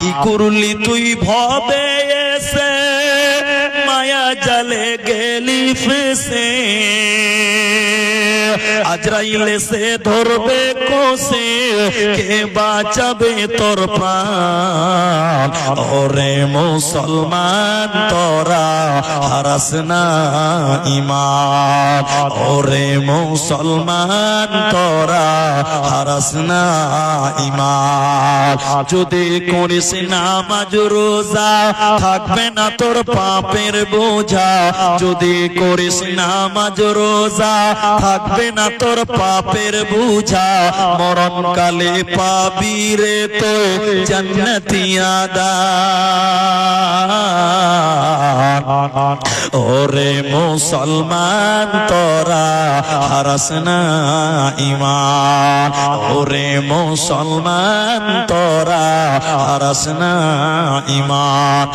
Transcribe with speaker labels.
Speaker 1: কি করলি তুই ভবে এসে? মায়া জালে গেলি ফেসে। আজরাইলে সে ধরবে কোসে কে বাঁচাবে তোর প্রাণ? ওরে মুসলমান তোরা, হারাস না ইমান ওরে মুসলমান তোরা, হারাস না ইমান যদি করিস নামাজ রোজা, থাকবে না তোর পাপের বোঝা। যদি করিস নামাজ রোজা, থাকবে না তোর পাপের বোঝা। মরণ কালে পাবি রে তো ওরে মুসলমান, তোরা হারাস না ইমান। ওরে মুসলমান, তোরা হারাস না ইমান।